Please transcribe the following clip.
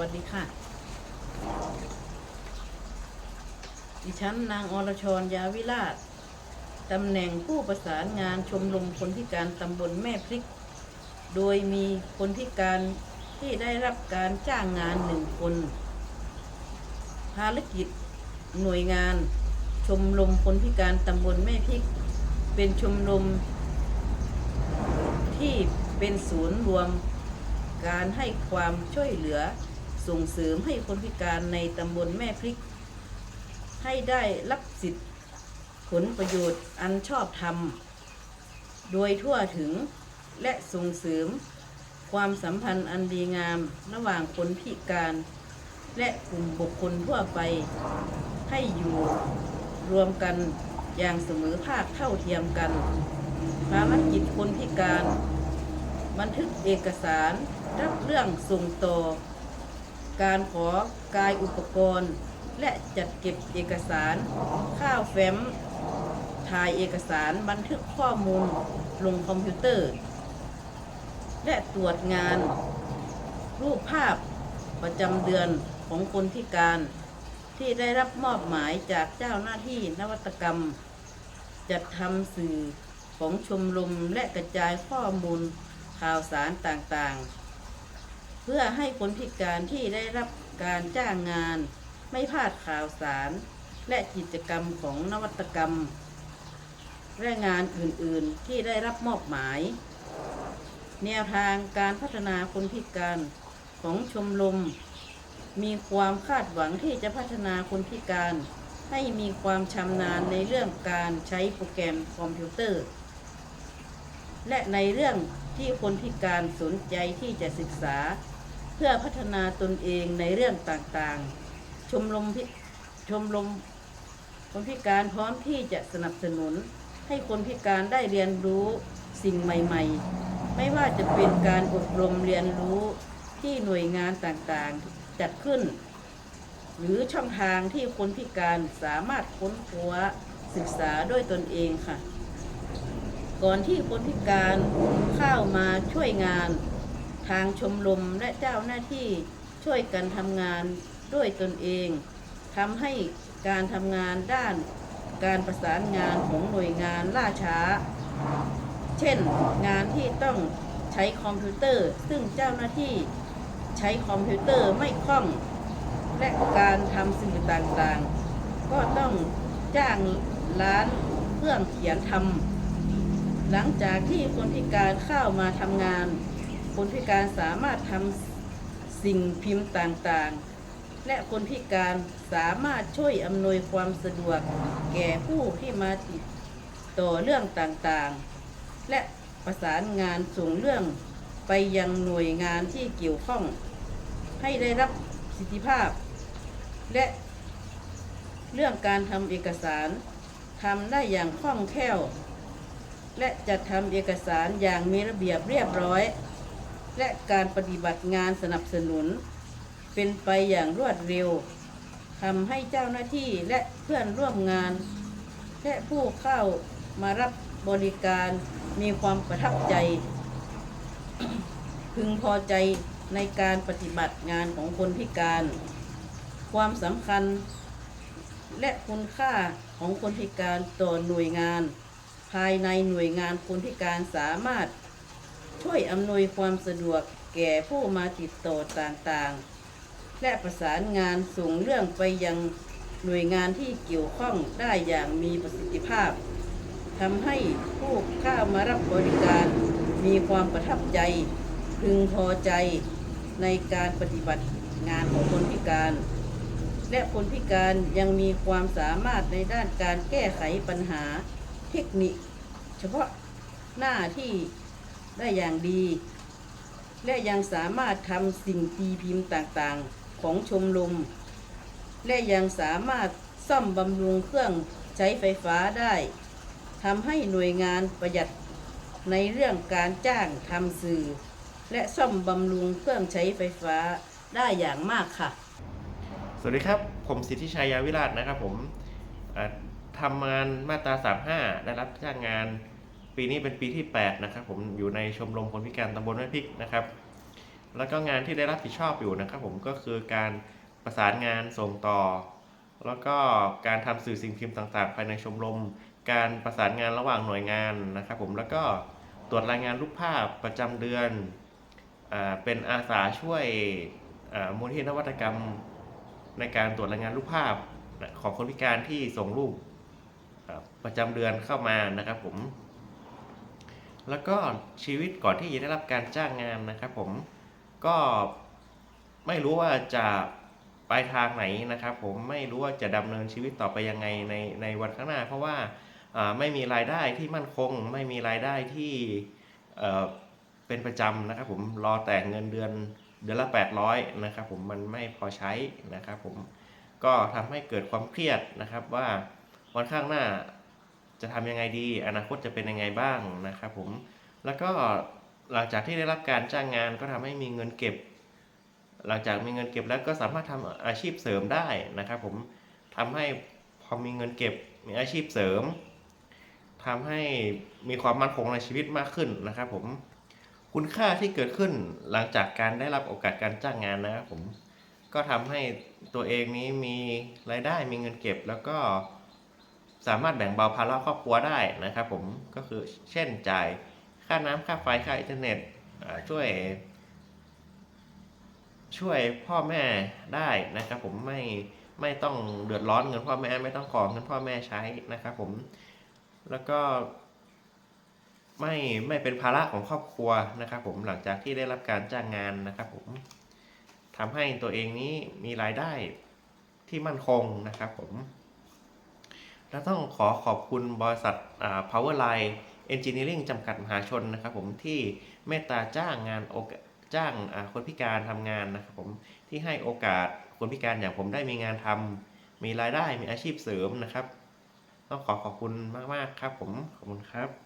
วัสดีค่ะ ดิฉันนางอรชรยาวิราชตำแหน่งผู้ประสานงานชมรมคนพิการตำบลแม่พริก โดยมีคนพิการที่ได้รับการจ้างงานหนึ่งคน ภารกิจหน่วยงานชมรมคนพิการตำบลแม่พริก เป็นชมรมที่เป็นศูนย์รวมการให้ความช่วยเหลือ ส่งเสริมให้คนพิการในตำบลแม่พริก ให้ได้รับสิทธิผลประโยชน์อันชอบธรรม โดยทั่วถึงและส่งเสริมความสัมพันธ์อันดีงามระหว่างคนพิการ และกลุ่มบุคคลทั่วไป ให้อยู่รวมกันอย่างเสมอภาคเท่าเทียมกันภารกิจคนพิการ บันทึกเอกสาร รับเรื่องส่งต่อ การขอกายอุปกรณ์ และจัดเก็บเอกสารข้าวแฟ้มถ่ายเอกสารบันทึกข้อมูลลงคอมพิวเตอร์ และตรวจงาน รูปภาพประจำเดือนของคนพิการที่ได้รับมอบหมายจากเจ้าหน้าที่นวัตกรรม จัดทำสื่อของชมรมและกระจายข้อมูลข่าวสารต่างๆ เพื่อให้คนพิการที่ได้รับการจ้างงาน ไม่พลาดข่าวสาร และกิจกรรมของนวัตกรรม และงานอื่นๆที่ได้รับมอบหมาย แนวทางการพัฒนาคนพิการของชมรมมีความคาดหวังที่จะพัฒนาคนพิการ ให้มีความชำนาญในเรื่องการใช้โปรแกรมคอมพิวเตอร์ และในเรื่องที่คนพิการสนใจที่จะศึกษา เพื่อพัฒนาตนเองในเรื่องต่างๆ ชมรมพิชมรมคนพิการพร้อมที่จะสนับสนุน ให้คนพิการได้เรียนรู้สิ่งใหม่ ๆ ไม่ว่าจะเป็นการอบรมเรียนรู้ที่หน่วยงานต่างๆจัดขึ้น หรือช่องทางที่คนพิการสามารถค้นคว้าศึกษาด้วยตนเองค่ะ ก่อนที่คนพิการเข้ามาช่วยงาน ทางชมรมและเจ้าหน้าที่ช่วยกันทำงานด้วยตนเองทำให้การทำงานด้านการประสานงานของหน่วยงานล่าช้า เช่น งานที่ต้องใช้คอมพิวเตอร์ ซึ่งเจ้าหน้าที่ใช้คอมพิวเตอร์ไม่คล่อง และการทำสื่อต่างๆ ก็ต้องจ้างร้านเครื่องเขียนทำหลังจากที่คนพิการเข้ามาทำงาน คนพิการสามารถทำสิ่งพิมพ์ต่างๆ และคนพิการสามารถช่วยอำนวยความสะดวก แก่ผู้ที่มาติดต่อเรื่องต่างๆ และประสานงานส่งเรื่องไปยังหน่วยงานที่เกี่ยวข้อง ให้ได้รับสิทธิภาพ และเรื่องการทำเอกสารทำได้อย่างคล่องแคล่ว และจัดทำเอกสารอย่างมีระเบียบเรียบร้อย และการปฏิบัติงานสนับสนุน เป็นไปอย่างรวดเร็วทำให้เจ้าหน้าที่และเพื่อนร่วมงาน และผู้เข้ามารับบริการมีความประทับใจ พึงพอใจในการปฏิบัติงานของคนพิการ ความสำคัญ และคุณค่าของคนพิการต่อหน่วยงาน ภายในหน่วยงานคนพิการสามารถ ช่วยอำนวยความสะดวกแก่ผู้มาติดต่อต่างๆ และประสานงานส่งเรื่องไปยังหน่วยงานที่เกี่ยวข้องได้อย่างมีประสิทธิภาพทำให้ผู้เข้ามารับบริการมีความประทับใจ พึงพอใจในการปฏิบัติงานของคนพิการ และคนพิการยังมีความสามารถในด้านการแก้ไขปัญหาเทคนิค เฉพาะหน้าที่ ได้อย่างดี และยังสามารถทำสิ่งตีพิมพ์ต่างๆของชมรมและยังสามารถซ่อมบำรุงเครื่องใช้ไฟฟ้าได้ทำให้หน่วยงานประหยัดในเรื่องการจ้างทำสื่อ และซ่อมบำรุงเครื่องใช้ไฟฟ้าได้อย่างมากค่ะ สวัสดีครับ ผมสิทธิชัยยาวิราชนะครับผมทำงานมาตรา 35 ได้รับจ้างงาน ปีนี้เป็นปีที่ 8 นะครับ ผมอยู่ในชมรมคนพิการตำบลแม่พริกนะครับ แล้วก็งานที่ได้รับผิดชอบอยู่นะครับ ผมก็คือการประสานงานส่งต่อ แล้วก็การทำสื่อสิ่งพิมพ์ต่างๆ ภายในชมรม การประสานงานระหว่างหน่วยงานนะครับ ผมแล้วก็ตรวจรายงานรูปภาพประจำเดือนอเป็นอาสาช่วยมูลที่นวัตกรรมในการตรวจรายงานรูปภาพของคนพิการที่ส่งรูปประจำเดือนเข้ามานะครับ ผม แล้วก็ชีวิตก่อนที่จะได้รับการจ้างงานนะครับ ผมก็ไม่รู้ว่าจะไปทางไหนนะครับ ผมไม่รู้ว่าจะดำเนินชีวิตต่อไปยังไงในในวันข้างหน้า เพราะว่าไม่มีรายได้ที่มั่นคง ไม่มีรายได้ที่เป็นประจำนะครับ ผมรอแต่เงินเดือนเดือนละ 800นะครับ ผมมันไม่พอใช้นะครับ ผมก็ทำให้เกิดความเครียดนะครับว่าวันข้างหน้า จะทำยังไงดี อนาคตจะเป็นยังไงบ้างนะครับผม แล้วก็หลังจากที่ได้รับการจ้างงานก็ทำให้มีเงินเก็บ หลังจากมีเงินเก็บแล้วก็สามารถทำอาชีพเสริมได้นะครับผมทำให้พอมีเงินเก็บมีอาชีพเสริมทำให้มีความมั่นคงในชีวิตมากขึ้นนะครับผมคุณค่าที่เกิดขึ้นหลังจากการได้รับโอกาสการจ้างงานนะครับผมก็ทำให้ตัวเองนี้มีรายได้มีเงินเก็บแล้วก็ สามารถแบ่งเบาภาระครอบครัวได้นะครับผมก็คือเช่นจ่ายค่าน้ำค่าไฟค่าอินเทอร์เน็ตช่วย ช่วยพ่อแม่ได้นะครับผมไม่ไม่ต้องเดือดร้อนเงินพ่อแม่ไม่ต้องขอเงินพ่อแม่ใช้นะครับผมแล้วก็ไม่ไม่เป็นภาระของครอบครัวนะครับ ผมหลังจากที่ได้รับการจ้างงานนะครับ ผมทำให้ตัวเองนี้มีรายได้ที่มั่นคงนะครับ ผม และต้องขอขอบคุณบริษัทอ่า Powerline Engineering จำกัดมหาชนนะครับผมที่เมตตาจ้างงานโอกาจ้างคนพิการทำงานนะครับผมที่ให้โอกาสคนพิการอย่างผมได้มีงานทำมีรายได้มีอาชีพเสริมนะครับ ต้องขอขอบคุณมากๆครับผมขอบคุณครับ